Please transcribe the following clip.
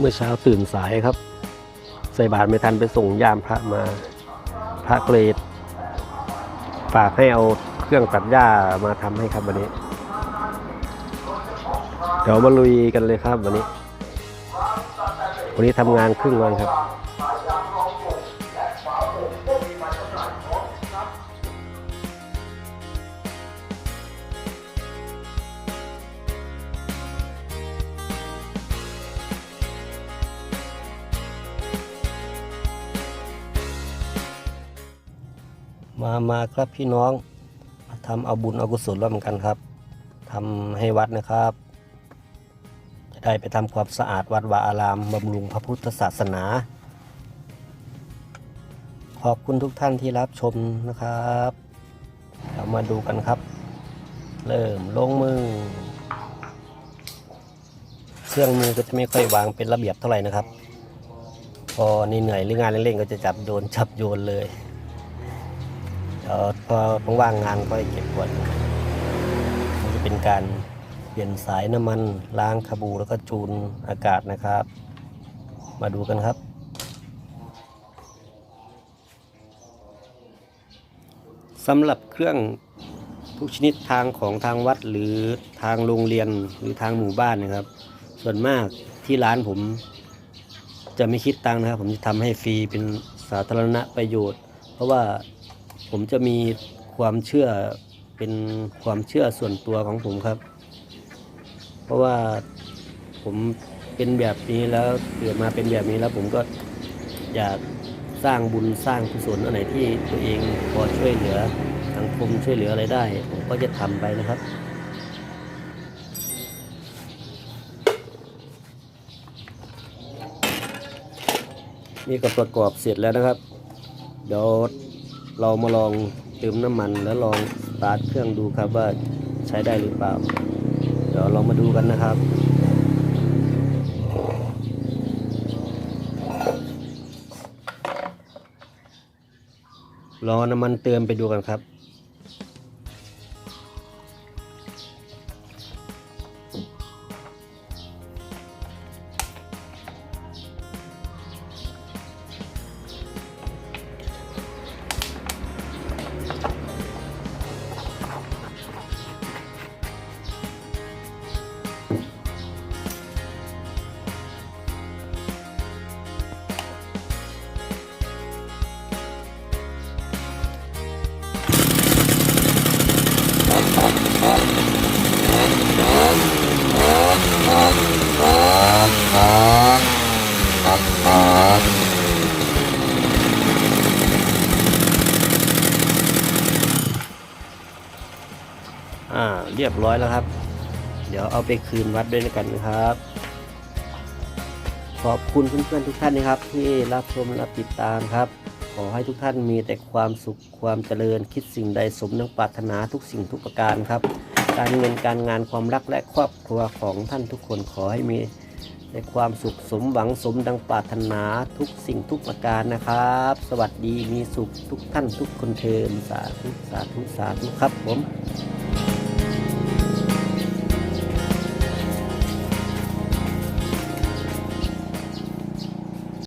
เมื่อเช้าตื่นสายครับ ใส่บาตรไม่ทันไปส่งยามพระมา พระเกรดฝากให้เอาเครื่องตัดหญ้ามาทำให้ครับวันนี้ เดี๋ยวมาลุยกันเลยครับวันนี้ วันนี้ทำงานครึ่งวันครับ มามาครับพี่น้องทำเอาบุญเอากุศลร่วมกันครับทำให้วัดนะครับ จะได้ไปทำความสะอาดวัดวาอารามบำรุงพระพุทธศาสนา ขอบคุณทุกท่านที่รับชมนะครับเรามาดูกันครับ เริ่มลงมือเครื่องมือก็จะไม่ค่อยวางเป็นระเบียบเท่าไหร่นะครับ พอนี่เหนื่อยหรืองานเร่งๆก็จะจับโยนจับโยนเลย ดี๋ยวพอว่างงานก็เก็บกวดมันจะเป็นการเปลี่ยนสายน้ำมันล้างคาบูแล้วก็จูนอากาศนะครับ มาดูกันครับ สำหรับเครื่องทุกชนิดทางของทางวัดหรือทางโรงเรียนหรือทางหมู่บ้านนะครับ ส่วนมากที่ร้านผมจะไม่คิดตังค์นะครับ ผมจะทำให้ฟรีเป็นสาธารณประโยชน์ เพราะว่า ผมจะมีความเชื่อเป็นความเชื่อส่วนตัวของผมครับ เพราะว่าผมเป็นแบบนี้แล้วเกิดมาเป็นแบบนี้แล้วผมก็อยากสร้างบุญสร้างกุศลอันไหนที่ตัวเองพอช่วยเหลือสังคมช่วยเหลืออะไรได้ ผมก็จะทำไปนะครับนี่ก็ประกอบเสร็จแล้วนะครับ เดี๋ยว เรามาลองเติมน้ำมันแล้วลองสตาร์ทเครื่องดูครับว่าใช้ได้หรือเปล่า เดี๋ยวเรามาดูกันนะครับรอน้ำมันเติมไปดูกันครับ เรียบร้อยแล้วครับ เดี๋ยวเอาไปคืนวัดด้วยกันนะครับ ขอบคุณเพื่อนๆทุกท่านนะครับ ที่รับชมและติดตามครับ ขอให้ทุกท่านมีแต่ความสุขความเจริญคิดสิ่งใดสมดังปรารถนาทุกสิ่งทุกประการครับ การเงินการงานความรักและครอบครัวของท่านทุกคนขอให้มีแต่ความสุขสมหวังสมดังปรารถนาทุกสิ่งทุกประการนะครับ สวัสดีมีสุขทุกท่านทุกคนเทินสาธุสาธุสาธุครับผม